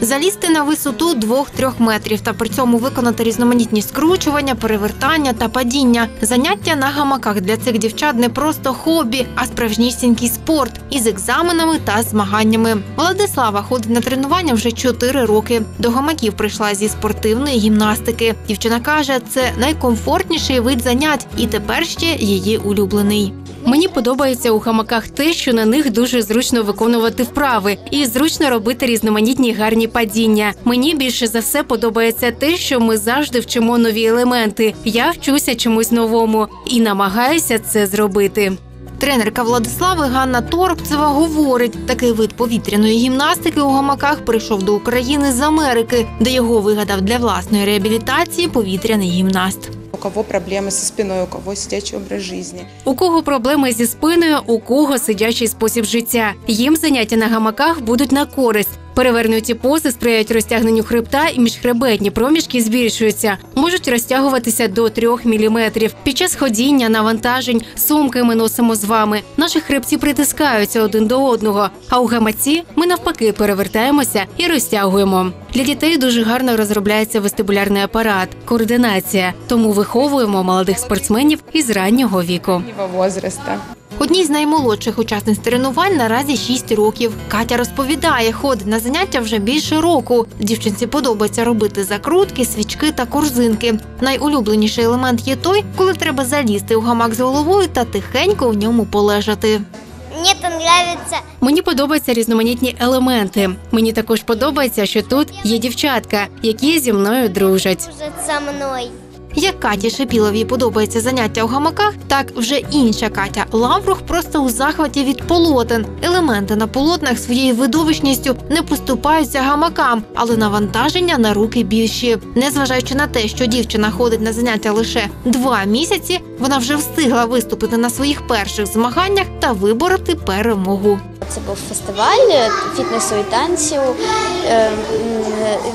Залізти на висоту 2-3 метрів та при цьому виконати різноманітні скручування, перевертання та падіння. Заняття на гамаках для цих дівчат не просто хобі, а справжнісінький спорт із екзаменами та змаганнями. Владислава ходить на тренування вже 4 роки. До гамаків прийшла зі спортивної гімнастики. Дівчина каже, це найкомфортніший вид занять, і тепер ще її улюблений. Мені подобається у хамаках те, що на них дуже зручно виконувати вправи і зручно робити різноманітні гарні падіння. Мені більше за все подобається те, що ми завжди вчимо нові елементи. Я вчуся чомусь новому і намагаюся це зробити. Тренерка Владислави Ганна Торопцева говорить, такий вид повітряної гімнастики у гамаках прийшов до України з Америки, де його вигадав для власної реабілітації повітряний гімнаст. У кого проблеми зі спиною, у кого сидячий образ життя. У кого проблеми зі спиною, у кого сидячий спосіб життя. Їм заняття на гамаках будуть на користь. Перевернуті пози сприяють розтягненню хребта і міжхребетні проміжки збільшуються, можуть розтягуватися до 3 мм. Під час ходіння, навантажень, сумки ми носимо з вами. Наші хребці притискаються один до одного. А у гамаці ми навпаки перевертаємося і розтягуємо. Для дітей дуже гарно розробляється вестибулярний апарат, координація. Тому виховуємо молодих спортсменів із раннього віку. Одній з наймолодших учасниць тренувань наразі 6 років. Катя розповідає, ходить на заняття вже більше року. Дівчинці подобається робити закрутки, свічки та корзинки. Найулюбленіший елемент є той, коли треба залізти у гамак з головою та тихенько в ньому полежати. Мне там нравится Мені подобаються різноманітні елементи. Мені також подобається, що тут є дівчатка, які зі мною дружать. ужать со мной. Як Каті Шепіловій подобається заняття у гамаках, так вже інша Катя Лаврух просто у захваті від полотен. Елементи на полотнах своєю видовищністю не поступаються гамакам, але навантаження на руки більші. Незважаючи на те, що дівчина ходить на заняття лише два місяці, вона вже встигла виступити на своїх перших змаганнях та вибороти перемогу. Це був фестиваль фітнесу і танцю. Е,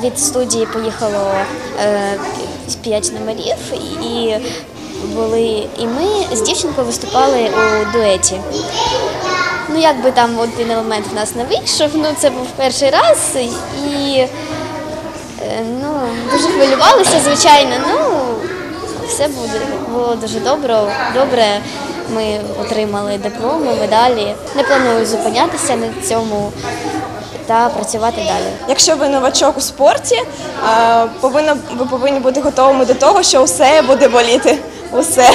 Від студії поїхало е, п'ять номерів, і були і ми з дівчинкою виступали у дуеті. Ну, якби там один елемент в нас не вийшов, ну це був перший раз, і е, ну, дуже хвилювалися, звичайно. Ну, все буде було дуже добре. Добре, ми отримали дипломи, медалі. Не планую зупинятися на цьому та працювати далі. Якщо ви новачок у спорті, е, повинно, ви повинні бути готовими до того, що усе буде боліти. Усе.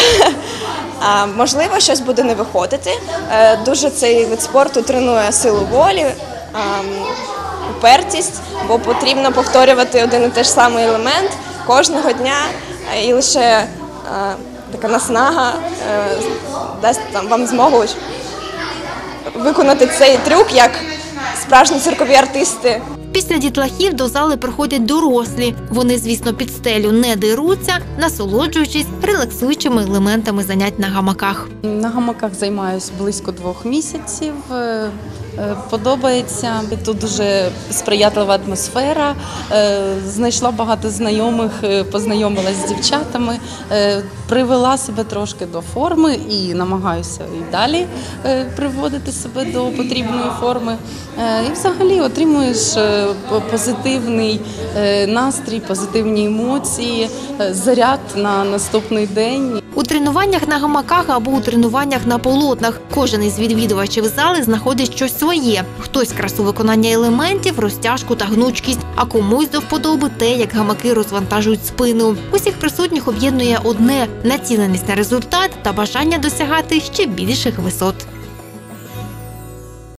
Можливо, щось буде не виходити. Е, Дуже цей вид спорту тренує силу волі, упертість, бо потрібно повторювати один і той ж самий елемент кожного дня, і лише е, така наснага дасть там, вам змогу виконати цей трюк як справжні циркові артисти. Після дітлахів до зали приходять дорослі. Вони, звісно, під стелю не деруться, насолоджуючись релаксуючими елементами занять на гамаках. На гамаках займаюся близько двох місяців. Е, Подобається тут дуже сприятлива атмосфера. Е, Знайшла багато знайомих, е, познайомилася з дівчатами, привела себе трошки до форми і намагаюся і далі приводити себе до потрібної форми. І взагалі отримуєш позитивний настрій, позитивні емоції, заряд на наступний день. Тренуваннях на гамаках або у тренуваннях на полотнах кожен із відвідувачів зали знаходить щось своє. Хтось красу виконання елементів, розтяжку та гнучкість, а комусь до вподоби те, як гамаки розвантажують спину. Усіх присутніх об'єднує одне націленість на результат та бажання досягати ще більших висот.